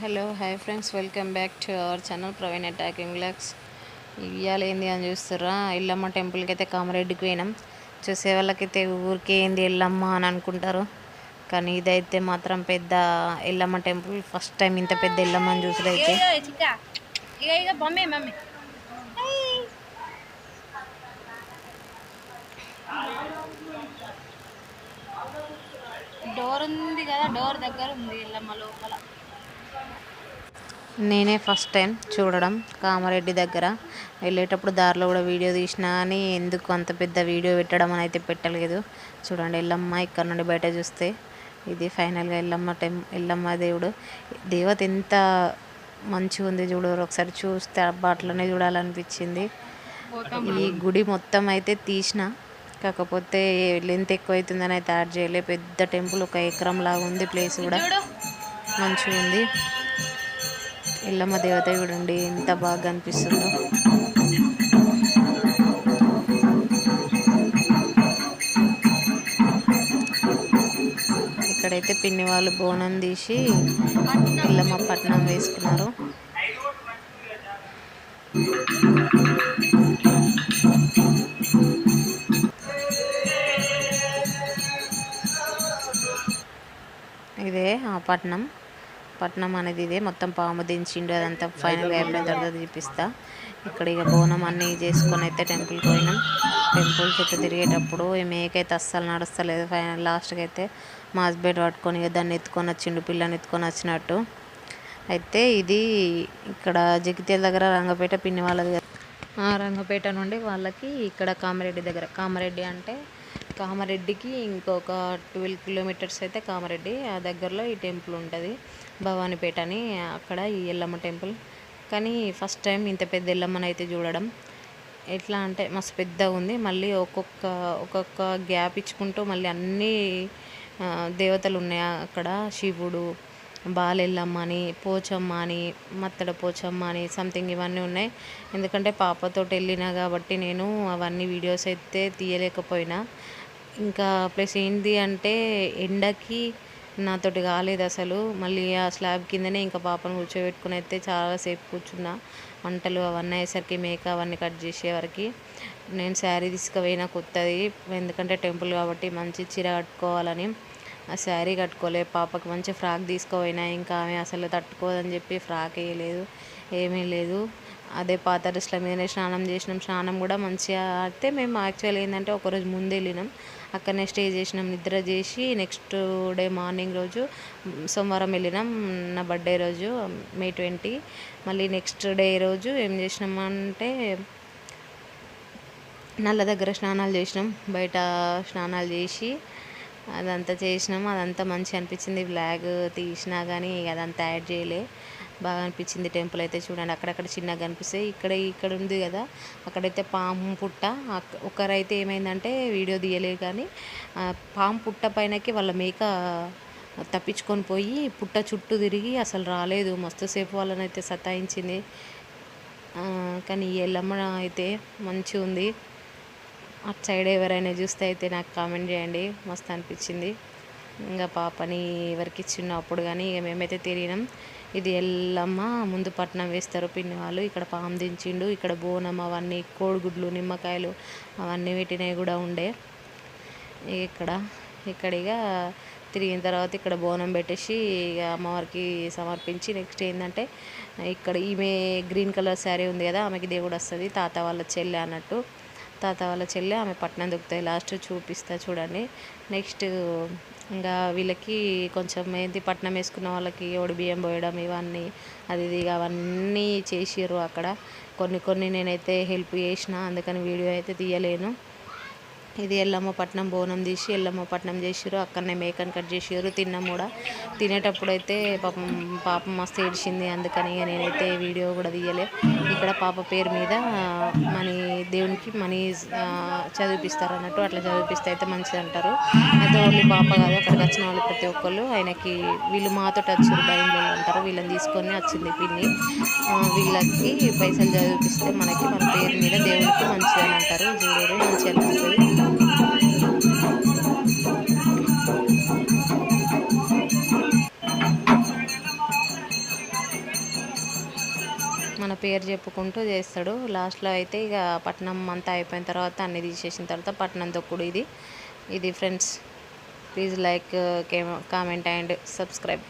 Hello hi friends welcome back to our channel Praveen attacking లాక్స్ ఇవ్వాలి ఏంది అని చూస్తారా ఎల్లమ్మ టెంపుల్కి అయితే కామారెడ్డికి పోయినాం. చూసే వాళ్ళకైతే ఊరికే ఏంది ఎల్లమ్మ అని అనుకుంటారు. కానీ ఇదైతే మాత్రం పెద్ద ఎల్లమ్మ టెంపుల్ ఫస్ట్ టైం ఇంత పెద్ద ఎల్లమ్మని చూసుడైతే చిక్క. డోర్ ఉంది కదా డోర్ దగ్గర ఉంది ఎల్లమ్మ లోపల. నేనే ఫస్ట్ టైం చూడడం కామారెడ్డి దగ్గర. వెళ్ళేటప్పుడు దారిలో కూడా వీడియో తీసినా అని ఎందుకు అంత పెద్ద వీడియో పెట్టడం అని అయితే పెట్టలేదు. చూడండి ఎల్లమ్మ ఇక్కడ నుండి బయట చూస్తే ఇది ఫైనల్గా ఎల్లమ్మ టెం ఎల్లమ్మ దేవుడు. దేవత ఎంత మంచిగా ఉంది చూడరు. ఒకసారి చూస్తే అబ్బా అట్లనే చూడాలనిపించింది. ఈ గుడి మొత్తం అయితే తీసిన. కాకపోతే లెంత్ ఎక్కువ అవుతుందని అయితే యాడ్ చేయలే. పెద్ద టెంపుల్ ఒక ఎకరం లాగా ఉంది ప్లేస్ కూడా. మంచిగా ఉంది. ఎల్లమ్మ దేవత చూడండి ఎంత బాగా అనిపిస్తుందో. ఇక్కడైతే పిన్ని వాళ్ళు బోనం తీసి ఎల్లమ్మ పట్నం వేసుకున్నారు. ఇదే ఆ పట్నం. పట్నం అనేది ఇదే. మొత్తం పాము దించిండు. అదంతా ఫైనల్గా అయిపోయిన తర్వాత చూపిస్తా. ఇక్కడ ఇక బోనం అన్నీ చేసుకొని అయితే టెంపుల్కి పోయినాం. టెంపుల్ చుట్టూ తిరిగేటప్పుడు ఈ మేకైతే అస్సలు నడుస్తలేదు. ఫైనల్ లాస్ట్కి అయితే మా హస్బెండ్ పట్టుకొని ఇక దాన్ని ఎత్తుకొని వచ్చిండు. పిల్లని ఎత్తుకొని వచ్చినట్టు. అయితే ఇది ఇక్కడ జగిత్యాల దగ్గర రంగపేట పిన్ని వాళ్ళది రంగపేట నుండి వాళ్ళకి ఇక్కడ కామారెడ్డి దగ్గర. కామారెడ్డి అంటే కామారెడ్డికి ఇంకొక ట్వెల్వ్ కిలోమీటర్స్ అయితే కామారెడ్డి ఆ దగ్గరలో ఈ టెంపుల్ ఉంటుంది భవానీపేట అని అక్కడ ఈ ఎల్లమ్మ టెంపుల్. కానీ ఫస్ట్ టైం ఇంత పెద్ద ఎల్లమ్మని అయితే చూడడం. ఎట్లా అంటే మస్తు పెద్దగా ఉంది. మళ్ళీ ఒక్కొక్క ఒక్కొక్క గ్యాప్ ఇచ్చుకుంటూ మళ్ళీ అన్ని దేవతలు ఉన్నాయి అక్కడ. శివుడు బాలెల్లమ్మ అని పోచమ్మ అని మత్తడ పోచమ్మ అని సంథింగ్ ఇవన్నీ ఉన్నాయి. ఎందుకంటే పాపతోటి వెళ్ళినా కాబట్టి నేను అవన్నీ వీడియోస్ అయితే తీయలేకపోయినా. ఇంకా ప్లస్ ఏంటి అంటే ఎండకి నాతోటి కాలేదు అసలు. మళ్ళీ ఆ స్లాబ్ కిందనే ఇంకా పాపను కూర్చోబెట్టుకుని అయితే చాలాసేపు కూర్చున్నా. వంటలు అవన్నీ అయ్యేసరికి మేక అవన్నీ కట్ చేసేవరకు నేను శారీ తీసుకుపోయినా కొత్తది. ఎందుకంటే టెంపుల్ కాబట్టి మంచి చీర కట్టుకోవాలని. ఆ శారీ కట్టుకోలే పాపకి మంచి ఫ్రాక్ తీసుకుపోయినా. ఇంకా ఆమె అసలు తట్టుకోదని చెప్పి ఫ్రాక్ వేయలేదు ఏమీ లేదు. అదే పాత డ్రెస్ల మీదనే స్నానం చేసినాం. స్నానం కూడా మంచిగా అయితే మేము యాక్చువల్ ఏంటంటే ఒకరోజు ముందు వెళ్ళినాం. అక్కడనే స్టే చేసినాం నిద్ర చేసి నెక్స్ట్ డే మార్నింగ్ రోజు సోమవారం వెళ్ళినాం నా బర్త్డే రోజు మే ట్వంటీ. మళ్ళీ నెక్స్ట్ డే రోజు ఏం చేసినామంటే నల్ల దగ్గర స్నానాలు చేసినాం. బయట స్నానాలు చేసి అదంతా చేసినాం. అదంతా మంచి అనిపించింది. బ్లాగ్ తీసినా కానీ అదంతా యాడ్ చేయలే. బాగా అనిపించింది టెంపుల్ అయితే చూడండి. అక్కడక్కడ చిన్నగా కనిపిస్తాయి ఇక్కడ ఇక్కడ ఉంది కదా అక్కడైతే పాము పుట్ట. ఒకరైతే ఏమైందంటే వీడియో తీయలేదు కానీ పాము పుట్ట పైనకి వాళ్ళ మేక తప్పించుకొని పోయి పుట్ట చుట్టూ తిరిగి అసలు రాలేదు. మస్తు సేపు వాళ్ళని అయితే సతాయించింది. కానీ ఈ ఎల్లమ్మ అయితే మంచిగా ఉంది. అటు సైడ్ ఎవరైనా చూస్తే అయితే నాకు కామెంట్ చేయండి. మస్తు అనిపించింది. ఇంకా పాపని ఎవరికి ఇచ్చిండు అప్పుడు కానీ ఇక మేమైతే తిరిగినాం. ఇది ఎల్లమ్మ ముందు పట్నం వేస్తారు పిన్ని వాళ్ళు ఇక్కడ పాము దించిండు ఇక్కడ బోనం అవన్నీ కోడిగుడ్లు నిమ్మకాయలు అవన్నీ పెట్టినవి కూడా ఉండే. ఇక్కడ ఇక్కడ ఇక తిరిగిన తర్వాత ఇక్కడ బోనం పెట్టేసి ఇక అమ్మవారికి సమర్పించి నెక్స్ట్ ఏంటంటే ఇక్కడ ఈమె గ్రీన్ కలర్ శారీ ఉంది కదా ఆమెకి దేవుడు వస్తుంది తాత వాళ్ళ చెల్లె అన్నట్టు. తాత వాళ్ళ చెల్లె ఆమె పట్నం దొక్కుతాయి లాస్ట్ చూపిస్తా చూడండి. నెక్స్ట్ ఇంకా వీళ్ళకి కొంచెం ఏంటి పట్నం వేసుకున్న వాళ్ళకి ఒడి బియ్యం పోయడం ఇవన్నీ అది ఇది అవన్నీ చేసిర్రు అక్కడ. కొన్ని కొన్ని నేనైతే హెల్ప్ చేసిన అందుకని వీడియో అయితే తీయలేను. ఇది ఎల్లమ్మ పట్నం బోనం తీసి ఎల్లమ్మ పట్నం చేసిర్రు అక్కడనే మేకను కట్ చేసిర్రు తిన్నాం కూడా. తినేటప్పుడు అయితే పాపం పాపం మస్తు ఏడిచింది. అందుకని నేనైతే వీడియో కూడా తీయలే. ఇక్కడ పాప పేరు మీద మనీ దేవునికి మనీ చదివిపిస్తారు అన్నట్టు అట్లా చదివిపిస్తే అయితే మంచిది అంటారు. అయితే ఓన్లీ పాప కాదు అక్కడికి వచ్చిన వాళ్ళు ప్రతి ఒక్కళ్ళు ఆయనకి వీళ్ళు మాతో వచ్చారు బయలు అంటారు వీళ్ళని తీసుకొని వచ్చింది పిన్ని. వీళ్ళకి పైసలు చదివిపిస్తే మనకి మన పేరు మీద దేవునికి మంచిదని అంటారు. చూడరు మంచిగా పేరు చెప్పుకుంటూ చేస్తాడు. లాస్ట్లో అయితే ఇక పట్నం అంతా అయిపోయిన తర్వాత అన్ని తీసేసిన తర్వాత పట్నం దొక్కుడు ఇది. ఇది friends please like comment and subscribe.